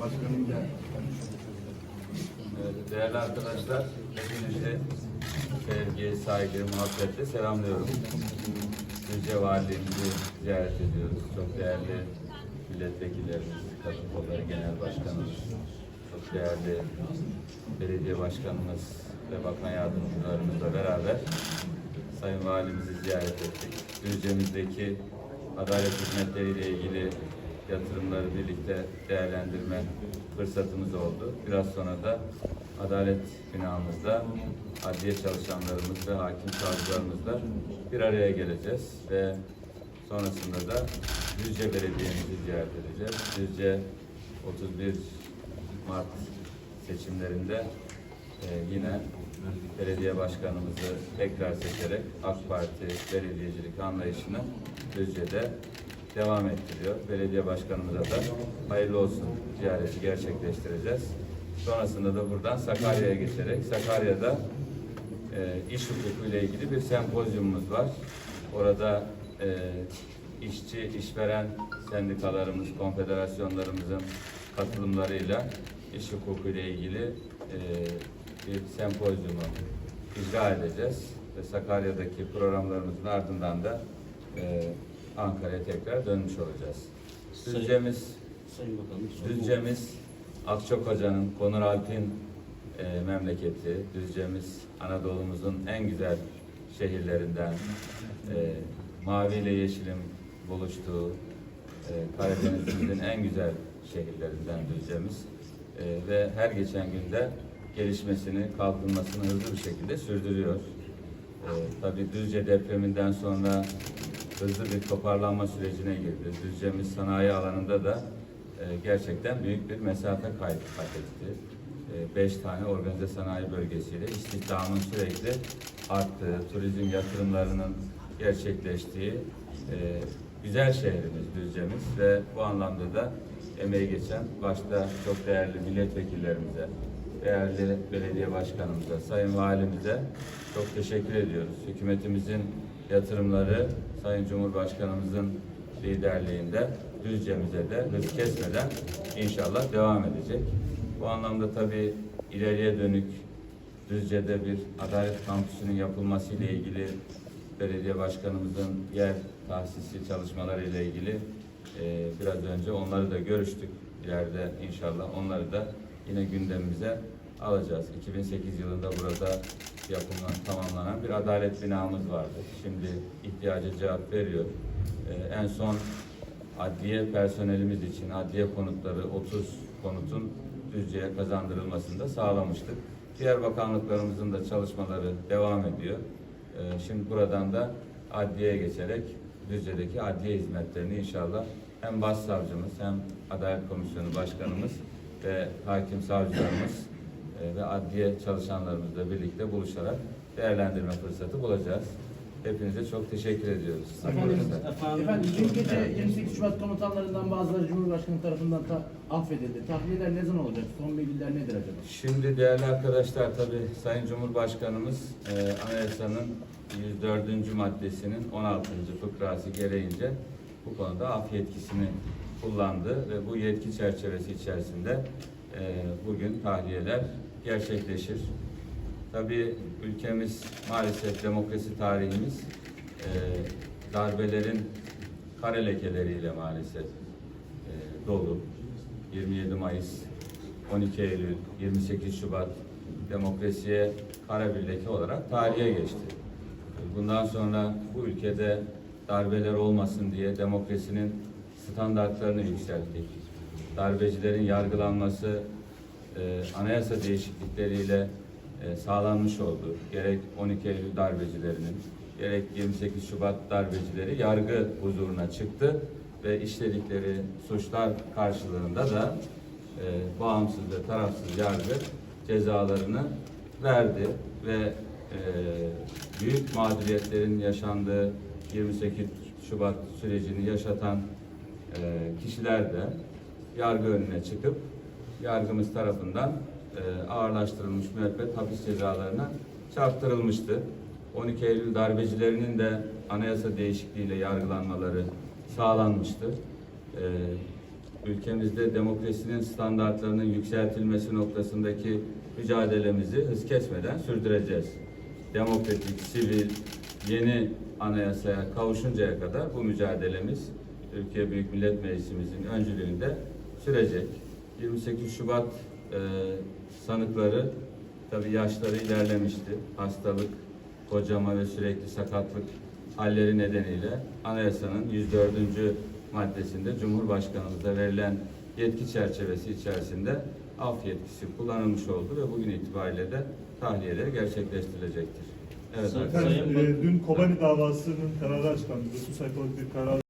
Başkanım gel. Evet, Değerli arkadaşlar, hepinizi sevgi, saygı, muhabbetle selamlıyorum. Düzce Valiliğimizi ziyaret ediyoruz. Çok değerli milletvekillerimiz, kadın genel başkanımız, çok değerli belediye başkanımız ve bakan yardımcılarımızla beraber Sayın Valimizi ziyaret ettik. Düzce'mizdeki adalet hizmetleriyle ilgili yatırımları birlikte değerlendirme fırsatımız oldu. Biraz sonra da adalet binamızda adliye çalışanlarımız ve hakim savcılarımızla bir araya geleceğiz ve sonrasında da Düzce Belediye'mizi ziyaret edeceğiz. Düzce 31 Mart seçimlerinde e, yine belediye başkanımızı tekrar seçerek AK Parti belediyecilik anlayışını Düzce'de devam ettiriyor. Belediye başkanımıza da hayırlı olsun ziyareti gerçekleştireceğiz. Sonrasında da buradan Sakarya'ya geçerek Sakarya'da e, iş hukuku ile ilgili bir sempozyumumuz var. Orada e, işçi, işveren sendikalarımız, konfederasyonlarımızın katılımlarıyla iş hukuku ile ilgili e, bir sempozyumu icra edeceğiz. Ve Sakarya'daki programlarımızın ardından da e, Ankara'ya tekrar dönmüş olacağız. Düzce'miz Sayın Bakanım. Düzce'miz Akçok Hoca'nın, Konur Alp'in e, memleketi. Düzce'miz Anadolu'muzun en güzel şehirlerinden. E, mavi ile yeşilin buluştuğu e, Karadeniz'imizin en güzel şehirlerinden Düzce'miz. E, ve her geçen günde gelişmesini, kalkınmasını hızlı bir şekilde sürdürüyor. E, tabii Düzce depreminden sonra hızlı bir toparlanma sürecine girdi. Düzce'miz sanayi alanında da e, gerçekten büyük bir mesafe kaydı kat etti. E, beş tane organize sanayi bölgesiyle istihdamın sürekli arttığı, turizm yatırımlarının gerçekleştiği e, güzel şehrimiz Düzce'miz ve bu anlamda da emeği geçen başta çok değerli milletvekillerimize, değerli belediye başkanımıza, sayın valimize çok teşekkür ediyoruz. Hükümetimizin yatırımları Sayın Cumhurbaşkanımızın liderliğinde Düzce'mize de hız kesmeden inşallah devam edecek. Bu anlamda tabii ileriye dönük Düzce'de bir adalet kampüsünün yapılması ile ilgili belediye başkanımızın yer tahsisi çalışmaları ile ilgili e, biraz önce onları da görüştük. İleride inşallah onları da yine gündemimize alacağız. 2008 yılında burada yapımlan, tamamlanan bir adalet binamız vardı. Şimdi ihtiyaca cevap veriyor. Ee, en son adliye personelimiz için adliye konutları 30 konutun Düzce'ye kazandırılmasını da sağlamıştık. Diğer bakanlıklarımızın da çalışmaları devam ediyor. Ee, şimdi buradan da adliyeye geçerek Düzce'deki adliye hizmetlerini inşallah hem başsavcımız hem Adalet Komisyonu Başkanımız ve hakim savcılarımız e, ve adliye çalışanlarımızla birlikte buluşarak değerlendirme fırsatı bulacağız. Hepinize çok teşekkür ediyoruz. Efendim, efendim dün gece 28 Şubat komutanlarından bazıları Cumhurbaşkanı tarafından ta affedildi. Tahliyeler ne zaman olacak? Son bilgiler nedir acaba? Şimdi değerli arkadaşlar tabi Sayın Cumhurbaşkanımız e, Anayasanın 104. maddesinin 16. fıkrası gereğince bu konuda af yetkisini kullandı ve bu yetki çerçevesi içerisinde e, bugün tahliyeler gerçekleşir. Tabi ülkemiz maalesef demokrasi tarihimiz e, darbelerin kare lekeleriyle maalesef e, dolu. 27 Mayıs 12 Eylül, 28 Şubat demokrasiye kara bir leke olarak tarihe geçti. Bundan sonra bu ülkede darbeler olmasın diye demokrasinin standartlarını yükselttik. Darbecilerin yargılanması e, anayasa değişiklikleriyle sağlanmış oldu. Gerek 12 Eylül darbecilerinin, gerek 28 Şubat darbecileri yargı huzuruna çıktı ve işledikleri suçlar karşılığında da e, bağımsız ve tarafsız yargı cezalarını verdi ve e, büyük mağduriyetlerin yaşandığı 28 Şubat sürecini yaşatan e, kişiler de yargı önüne çıkıp yargımız tarafından e, ağırlaştırılmış müebbet hapis cezalarına çarptırılmıştı. 12 Eylül darbecilerinin de anayasa değişikliğiyle yargılanmaları sağlanmıştı. Ee, ülkemizde demokrasinin standartlarının yükseltilmesi noktasındaki mücadelemizi hız kesmeden sürdüreceğiz. Demokratik, sivil, yeni anayasaya kavuşuncaya kadar bu mücadelemiz Türkiye Büyük Millet Meclisimizin öncülüğünde sürecek. 28 Şubat e, sanıkları tabii yaşları ilerlemişti. Hastalık, kocama ve sürekli sakatlık halleri nedeniyle anayasanın 104. maddesinde Cumhurbaşkanımıza verilen yetki çerçevesi içerisinde af yetkisi kullanılmış oldu ve bugün itibariyle de tahliyeleri gerçekleştirilecektir. Evet. Efendim, e, dün Kobani davasının kararı açıklandı. 9 sayfalık bir karar